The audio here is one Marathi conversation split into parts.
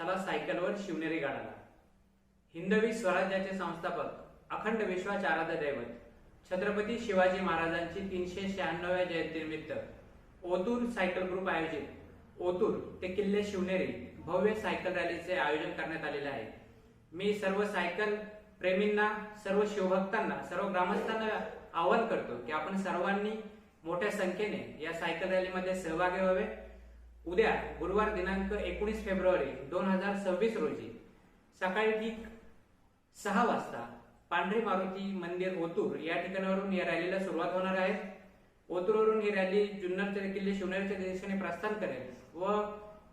चला सायकलवर शिवनेरी गाडाला हिंदवी स्वराज्याचे संस्थापक अखंड विश्वाचाराध आराध्य दैवत छत्रपती शिवाजी महाराजांची तीनशे शहाण्णव्या जयंतीनिमित्त ओतूर सायकल ग्रुप आयोजित ओतूर ते किल्ले शिवनेरी भव्य सायकल रॅलीचे आयोजन करण्यात आलेले आहे. मी सर्व सायकल प्रेमींना सर्व शिवभक्तांना सर्व ग्रामस्थांना आवाहन करतो की आपण सर्वांनी मोठ्या संख्येने या सायकल रॅलीमध्ये सहभागी व्हावे. उद्या गुरुवार दिनांक एकोणीस फेब्रुवारी दोन हजार सव्वीस रोजी सकाळी ठीक सहा वाजता पांढरी मारुती मंदिर ओतूर या ठिकाणावरून या रॅलीला सुरुवात होणार आहे. ओतूरवरून ही रॅली जुन्नरच्या किल्ले शिवनेरीच्या दिशेने प्रस्थान करेल व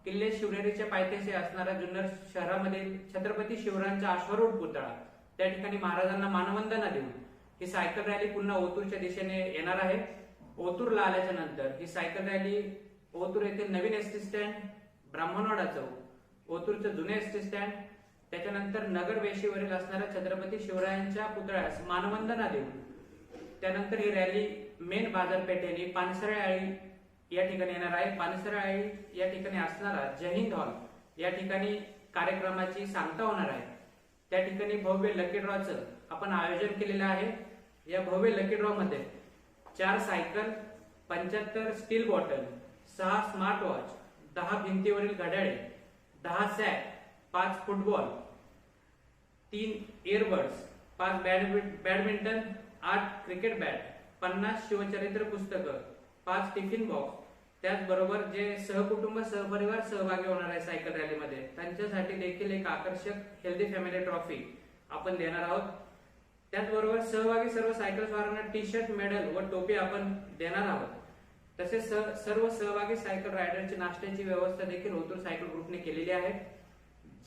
किल्ले शिवनेरीच्या पायथ्याशी असणारा जुन्नर शहरामध्ये छत्रपती शिवरायांचा अश्वरूढ पुतळा त्या ठिकाणी महाराजांना मानवंदना देऊन ही सायकल रॅली पुन्हा ओतूरच्या दिशेने येणार आहे. ओतूरला आल्याच्यानंतर ही सायकल रॅली ओतूर येथे नवीन एसटी स्टँड ब्राह्मणवाडा चौक. ओतूरचं जुने एसटी स्टँड त्याच्यानंतर नगर वेशीवरील असणाऱ्या छत्रपती शिवरायांच्या पुतळ्यास मानवंदना देऊन त्यानंतर ही रॅली मेन बाजारपेठेने पानसरेआळी या ठिकाणी येणार आहे. पानसरेआळी या ठिकाणी असणारा जहिंद हॉल या ठिकाणी कार्यक्रमाची सांगता होणार आहे. त्या ठिकाणी भव्य लकी ड्रॉचं आपण आयोजन केलेलं आहे. या भव्य लकी ड्रॉ मध्ये चार सायकल पंच्याहत्तर स्टील बॉटल सहा स्मार्ट वॉच दहा भिंतीवरील घड्याळे दहा सॅक पाच फुटबॉल तीन इयरबड्स पाच बॅडमिंटन आठ क्रिकेट बॅट पन्नास शिवचरित्र पुस्तकं पाच टिफिन बॉक्स. त्याचबरोबर जे सहकुटुंब सहपरिवार सहभागी होणार आहे सायकल रॅलीमध्ये त्यांच्यासाठी देखील एक आकर्षक हेल्दी फॅमिली ट्रॉफी आपण देणार आहोत. त्याचबरोबर सहभागी सर्व सायकल स्वारांना टी शर्ट मेडल व टोपी आपण देणार आहोत. तसेच सर्व सहभागी सायकल रायडरची नाश्त्याची व्यवस्था देखील ओतूर सायकल ग्रुपने केलेली आहे.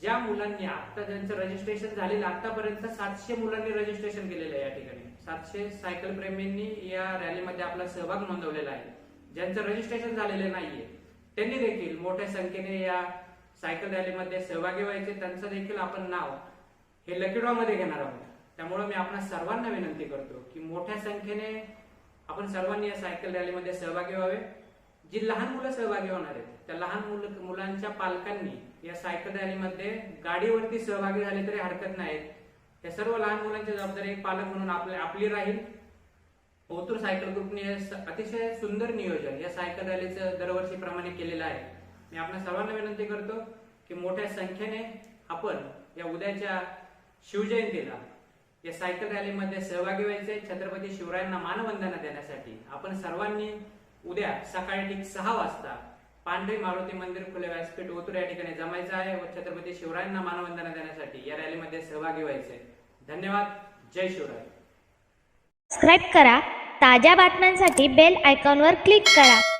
ज्या मुलांनी आता ज्यांचं रजिस्ट्रेशन झालेलं आतापर्यंत सातशे मुलांनी रजिस्ट्रेशन केलेलं आहे या ठिकाणी. सातशे सायकल प्रेमींनी या रॅलीमध्ये आपला सहभाग नोंदवलेला आहे. ज्यांचं रजिस्ट्रेशन झालेलं नाहीये त्यांनी देखील मोठ्या संख्येने या सायकल रॅलीमध्ये सहभागी व्हायचे. त्यांचं देखील आपण नाव हे लकीडॉ मध्ये घेणार आहोत. त्यामुळे मी आपणा सर्वांना विनंती करतो की मोठ्या संख्येने आपण सर्वांनी या सायकल रॅलीमध्ये सहभागी व्हावे. जी लहान मुलं सहभागी होणार आहेत त्या लहान मुलं मुलांच्या पालकांनी या सायकल रॅलीमध्ये गाडीवरती सहभागी झाले तरी हरकत नाही. या सर्व लहान मुलांची जबाबदारी एक पालक म्हणून आपल्या आपली राहील. ओतूर सायकल ग्रुपने हे अतिशय सुंदर नियोजन या सायकल रॅलीचं दरवर्षीप्रमाणे केलेलं आहे. मी आपल्या सर्वांना विनंती करतो की मोठ्या संख्येने आपण या उद्याच्या शिवजयंतीला या सायकल रॅलीमध्ये सहभागी व्हायचे. छत्रपती शिवरायांना मानवंदना देण्यासाठी आपण सर्वांनी उद्या सकाळी ठीक सहा वाजता पांढरी मारुती मंदिर खुले व्यासपीठ ओतूर या ठिकाणी जमायचं आहे व छत्रपती शिवरायांना मानवंदना देण्यासाठी या रॅलीमध्ये सहभागी व्हायचे. धन्यवाद. जय शिवराय. सबस्क्राईब करा. ताज्या बातम्यांसाठी बेल आयकॉनवर क्लिक करा.